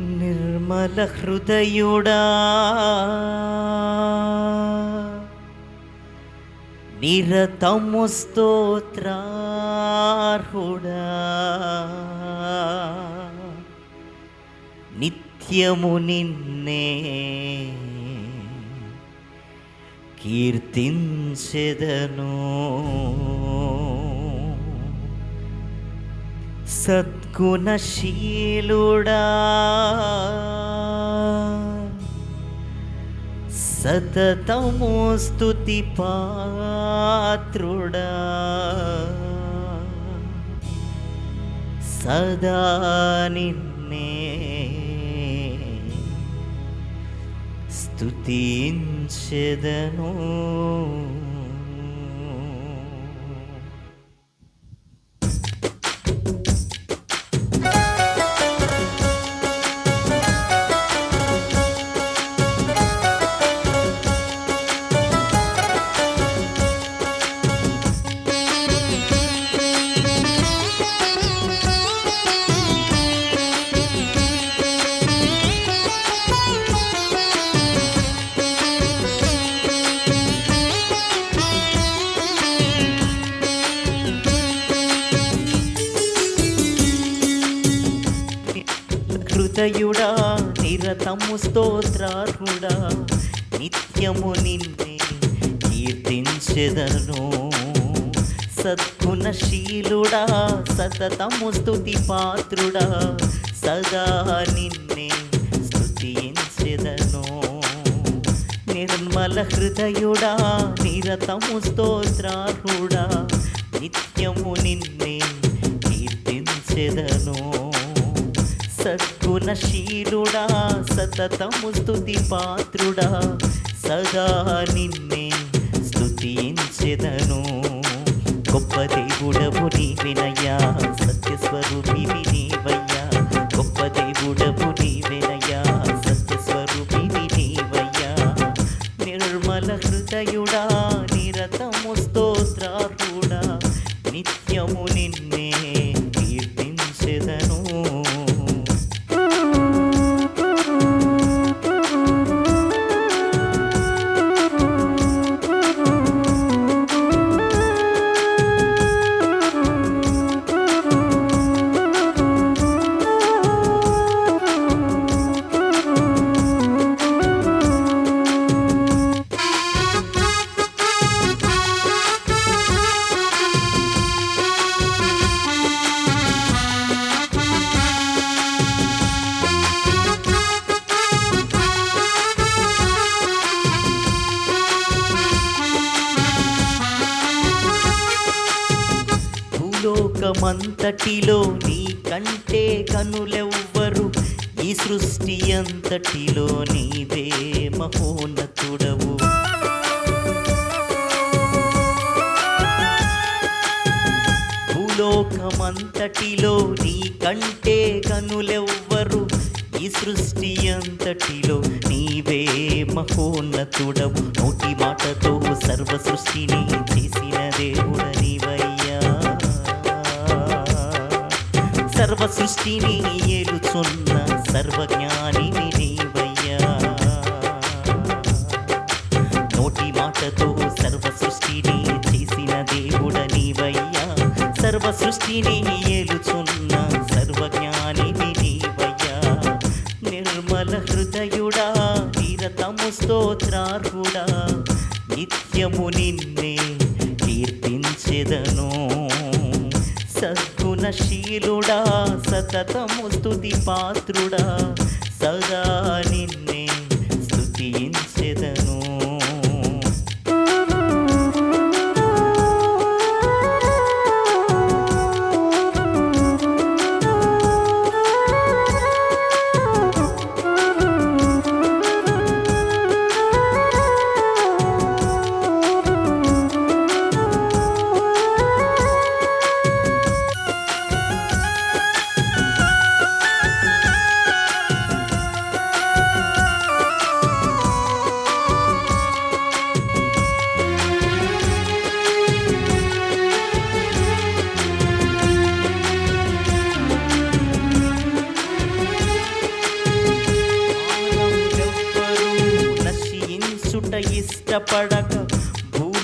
నిర్మల హృదయుడా. నిరతము స్తోత్రార్హుడా. నిత్యము నిన్నే కీర్తించెదను. సత్ గుణశీలుడా. సతతము స్థుతి పాత్రుడా. సదా నిన్నే స్తుతించెదను. హృదయుడా నిరతము స్తోత్రార్హుడా నిత్యము నిన్నే కీర్తించెదను. సద్గుణశీలుడా సతతము స్థుతి పాత్రుడా సదా నిన్నే స్థుతించెదను నిర్మల హృదయుడా నిరతము స్తోత్రార్హుడా నిత్యము నిన్నే కీర్తించెదను. సద్గుణశీలుడా సతతము స్థుతి పాత్రుడా సదా నిన్నే స్థుతించెదను గొప్ప దేవుడవు నీవెనయ్యా సత్యస్వరూపివి నీవయ్యా గొప్ప దేవుడవు నీవెనయ్యా సత్యస్వరూపివి నీవయ్యా నిర్మల హృదయుడా నిరతము స్తోత్రార్హుడా నిత్యము నిన్నే లోకమంతటిలో నీ కంటే కనులెవ్వరు. ఈ సృష్టి అంతటిలో నీవే మహోన్నతుడవు. భూలోకమంతటిలో నీ కంటే కనులెవ్వరు. ఈ సృష్టి అంతటిలో నీవే మహోన్నతుడవు. నోటి మాటతో సర్వ సృష్టిని సృష్టిని ఏలుచున్న సర్వజ్ఞాని నీవయ్యా. నోటి మాటతో సర్వ సృష్టిని చేసిన దేవుడ నీవయ్యా. సర్వ సృష్టిని ఏలుచున్న సర్వజ్ఞాని నీవయ్యా. నిర్మల హృదయుడా నిరతము స్తోత్రార్హుడా నిత్యము నిన్నే కీర్తించెదను. సద్గుణశీలుడా సతతము స్థుతి పాత్రుడా సదా నిన్నే స్తుతించెదను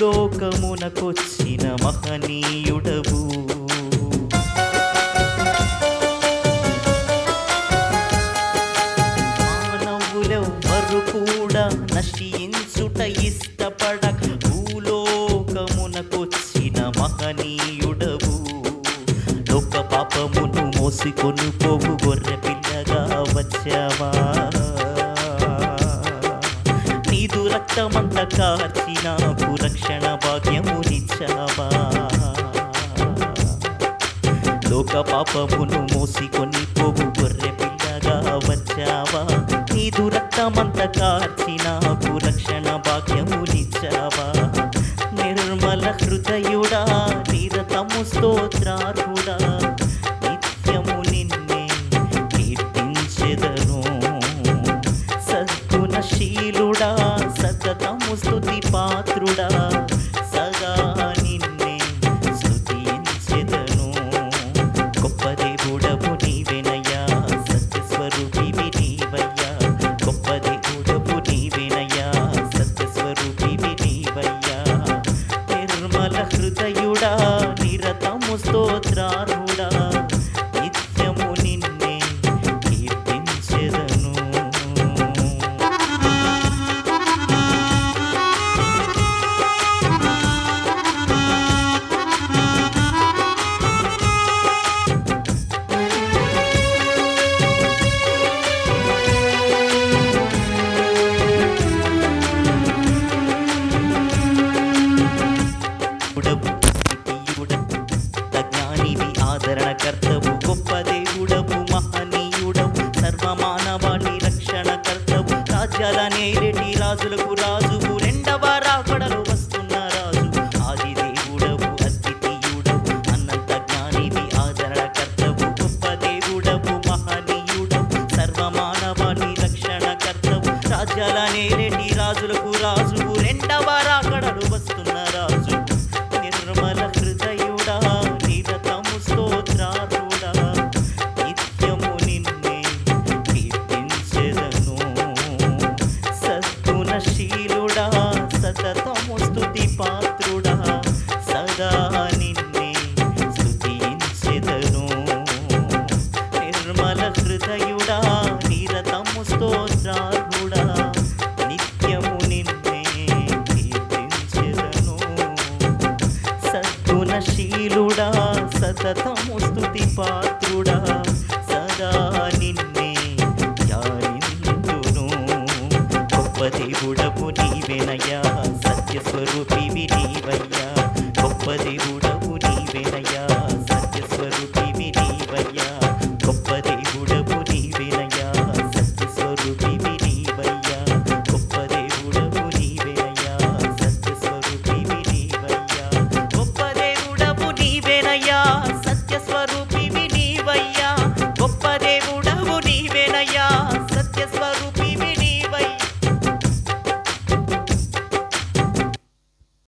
భూలోకమునకొచ్చిన మహనీయుడవు. మానవులెవ్వరు కూడా నశించుట ఇష్టపడక భూలోకమునకొచ్చిన మహనీయుడవు. లోక పాపమును మోసి పోవు గొర్రె పిల్లగా వచ్చావా? నీదు రక్తమంత కార్చి నాకు రక్షణ భాగ్యమునిచ్చావా లోక పాపమును మోసికొని పోగు గొర్రె పిల్లగా వచ్చావా? నీదు రక్తమంత కార్చి నాకు రక్షణ భాగ్యమునిచ్చావా నిర్మల హృదయుడా నీరతము స్తోత్రార్హుడా మహనీయుడవు రక్షణ కర్తవు. రాజ్యాల నేరేటి రాజులకు రాజువు. రెండవ రాకడలు వస్తున్న రాజు. ఆది దేవుడవు అద్వితీయుడవు. అన్నంత జ్ఞానివి ఆదరణకర్తవు గొప్ప దేవుడవు మహనీయుడవు. సర్వమానవాళి రక్షణకర్తవు రాజ్యాల నేరేటి రాజులకు రాజువు. రెండవ రాకడలు సతతము స్థుతి పాత్రుడా సదా నిన్నే ధ్యానింతును గొప్ప దేవుడవు నీవెనయ్యా సత్యస్వరూపివి నీవయ్యా. గొప్ప దేవుడ